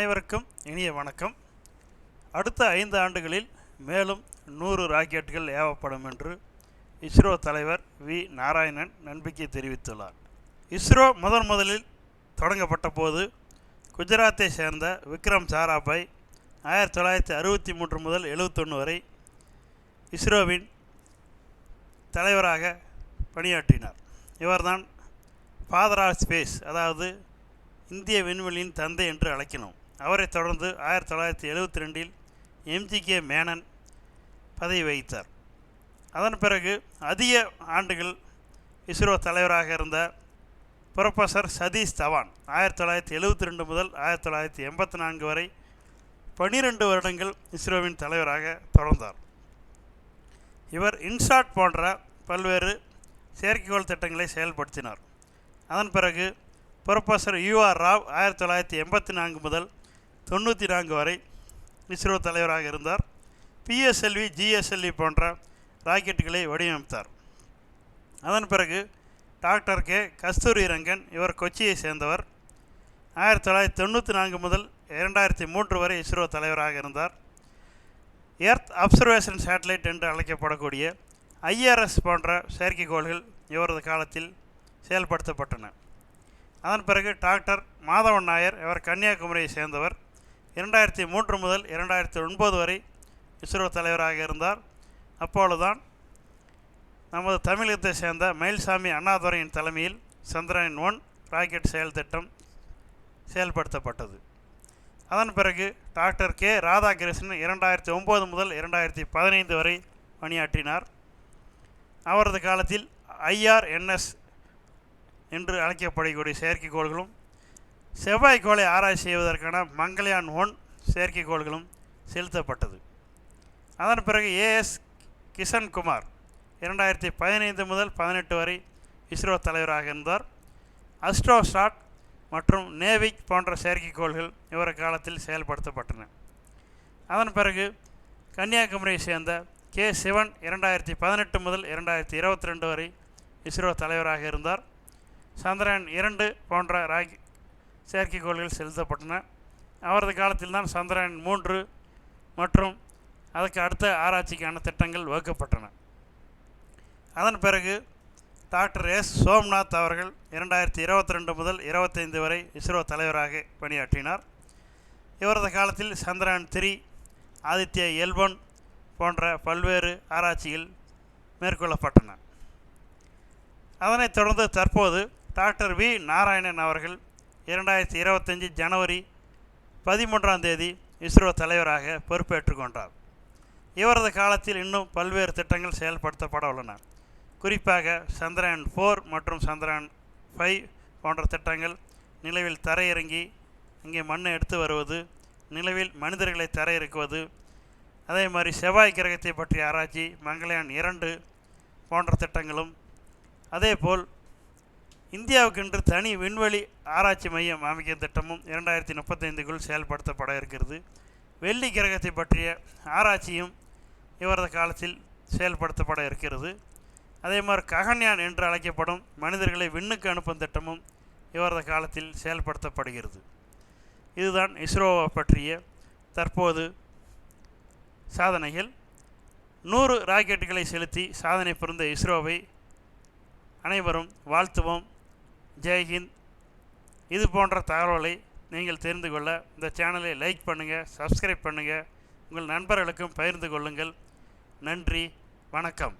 அனைவருக்கும் இனிய வணக்கம். அடுத்த ஐந்து ஆண்டுகளில் மேலும் நூறு ராக்கெட்டுகள் ஏவப்படும் என்று இஸ்ரோ தலைவர் வி. நாராயணன் நம்பிக்கை தெரிவித்துள்ளார். இஸ்ரோ முதன் முதலில் தொடங்கப்பட்ட போது குஜராத்தை சேர்ந்த விக்ரம் சாராபாய் ஆயிரத்தி தொள்ளாயிரத்தி அறுபத்தி மூன்று முதல் எழுபத்தொன்று வரை இஸ்ரோவின் தலைவராக பணியாற்றினார். இவர்தான் ஃபாதர் ஆஃப் ஸ்பேஸ் அதாவது இந்திய விண்வெளியின் தந்தை என்று அழைக்கணும். அவரைத் தொடர்ந்து ஆயிரத்தி தொள்ளாயிரத்தி எழுபத்தி ரெண்டில் எம்ஜிகே மேனன் பதவி வகித்தார். அதன் பிறகு அதிக ஆண்டுகள் இஸ்ரோ தலைவராக இருந்த புரொஃபஸர் சதீஷ் தவான் ஆயிரத்தி தொள்ளாயிரத்தி எழுபத்தி ரெண்டு முதல் ஆயிரத்தி தொள்ளாயிரத்தி எண்பத்தி நான்கு வரை பன்னிரெண்டு வருடங்கள் இஸ்ரோவின் தலைவராக தொடர்ந்தார். இவர் இன்சாட் போன்ற பல்வேறு செயற்கைக்கோள் திட்டங்களை செயல்படுத்தினார். அதன் பிறகு புரொஃபஸர் யூஆர் ராவ் ஆயிரத்தி தொள்ளாயிரத்தி எண்பத்தி நான்கு முதல் தொண்ணூற்றி நான்கு வரை இஸ்ரோ தலைவராக இருந்தார். பிஎஸ்எல்வி ஜிஎஸ்எல்வி போன்ற ராக்கெட்டுகளை வடிவமைத்தார். அதன் பிறகு டாக்டர் கே. கஸ்தூரி ரங்கன் இவர் கொச்சியை சேர்ந்தவர். ஆயிரத்தி தொள்ளாயிரத்தி தொண்ணூற்றி நான்கு முதல் இரண்டாயிரத்தி மூன்று வரை இஸ்ரோ தலைவராக இருந்தார். எர்த் அப்சர்வேஷன் சேட்டலைட் என்று அழைக்கப்படக்கூடிய ஐஆர்எஸ் போன்ற செயற்கைக்கோள்கள் இவரது காலத்தில் செயல்படுத்தப்பட்டன. அதன் பிறகு டாக்டர் மாதவன் நாயர் இவர் கன்னியாகுமரியை சேர்ந்தவர். இரண்டாயிரத்தி மூன்று முதல் இரண்டாயிரத்தி ஒன்பது வரை இஸ்ரோ தலைவராக இருந்தார். அப்பொழுதுதான் நமது தமிழகத்தை சேர்ந்த மயில்சாமி அண்ணாதுரையின் தலைமையில் சந்திரயான் ஒன் ராக்கெட் செயல் திட்டம் செயல்படுத்தப்பட்டது. அதன் பிறகு டாக்டர் கே. ராதாகிருஷ்ணன் இரண்டாயிரத்தி ஒம்பது முதல் இரண்டாயிரத்தி பதினைந்து வரை பணியாற்றினார். அவரது காலத்தில் ஐஆர்என்எஸ் என்று அழைக்கப்படக்கூடிய செயற்கைக்கோள்களும் செவ்வாய்க்கோளை ஆராய்ச்சி செய்வதற்கான மங்கள்யான் ஒன் செயற்கைக்கோள்களும் செலுத்தப்பட்டது. அதன் பிறகு ஏஎஸ் கிஷன்குமார் இரண்டாயிரத்தி பதினைந்து முதல் பதினெட்டு வரை இஸ்ரோ தலைவராக இருந்தார். அஸ்ட்ரோஸ்டாட் மற்றும் நேவிக் போன்ற செயற்கைக்கோள்கள் இவர காலத்தில் செயல்படுத்தப்பட்டன. அதன் பிறகு கன்னியாகுமரியை சேர்ந்த கே சிவன் இரண்டாயிரத்தி பதினெட்டு முதல் இரண்டாயிரத்தி இருபத்தி ரெண்டு வரை இஸ்ரோ தலைவராக இருந்தார். சந்திரன் இரண்டு போன்ற ராக்கி செயற்கைக்கோள்கள் செலுத்தப்பட்டன. அவரது காலத்தில் தான் சந்திரயான் மூன்று மற்றும் அதுக்கு அடுத்த ஆராய்ச்சிக்கான திட்டங்கள் வகுக்கப்பட்டன. அதன் பிறகு டாக்டர் எஸ். சோம்நாத் அவர்கள் இரண்டாயிரத்தி இருபத்தி ரெண்டு முதல் இருபத்தைந்து வரை இஸ்ரோ தலைவராக பணியாற்றினார். இவரது காலத்தில் சந்திரயான் த்ரீ ஆதித்ய எல்பன் போன்ற பல்வேறு ஆராய்ச்சிகள் மேற்கொள்ளப்பட்டன. அதனைத் தொடர்ந்து தற்போது டாக்டர் வி. நாராயணன் அவர்கள் இரண்டாயிரத்தி இருபத்தஞ்சி ஜனவரி பதிமூன்றாம் தேதி இஸ்ரோ தலைவராக பொறுப்பேற்றுக்கொண்டார் இவரது காலத்தில் இன்னும் பல்வேறு திட்டங்கள் செயல்படுத்தப்பட உள்ளன. குறிப்பாக சந்திரயான் ஃபோர் மற்றும் சந்திரயான் ஃபைவ் போன்ற திட்டங்கள் நிலவில் தரையிறங்கி இங்கே மண்ணை எடுத்து வருவது நிலவில் மனிதர்களை தரையிறக்குவது அதே மாதிரி செவ்வாய் கிரகத்தை பற்றிய ஆராய்ச்சி மங்களையான் இரண்டு போன்ற திட்டங்களும் அதேபோல் இந்தியாவுக்கென்று தனி விண்வெளி ஆராய்ச்சி மையம் அமைக்கும் திட்டமும் இரண்டாயிரத்தி முப்பத்தைந்துக்குள் செயல்படுத்தப்பட இருக்கிறது. வெள்ளி கிரகத்தை பற்றிய ஆராய்ச்சியும் இவரது காலத்தில் செயல்படுத்தப்பட இருக்கிறது. அதே மாதிரி ககன்யான் என்று அழைக்கப்படும் மனிதர்களை விண்ணுக்கு அனுப்பும் திட்டமும் இவரது காலத்தில் செயல்படுத்தப்படுகிறது. இதுதான் இஸ்ரோவை பற்றிய தற்போது சாதனைகள். நூறு ராக்கெட்டுகளை செலுத்தி சாதனை புரிந்த இஸ்ரோவை அனைவரும் வாழ்த்துவோம். ஜெய்ஹிந்த் இது போன்ற தகவல்களை நீங்கள் தெரிந்து கொள்ள இந்த சேனலை லைக் பண்ணுங்கள் சப்ஸ்கிரைப் பண்ணுங்கள் உங்கள் நண்பர்களுக்கும் பகிர்ந்து கொள்ளுங்கள். நன்றி வணக்கம்.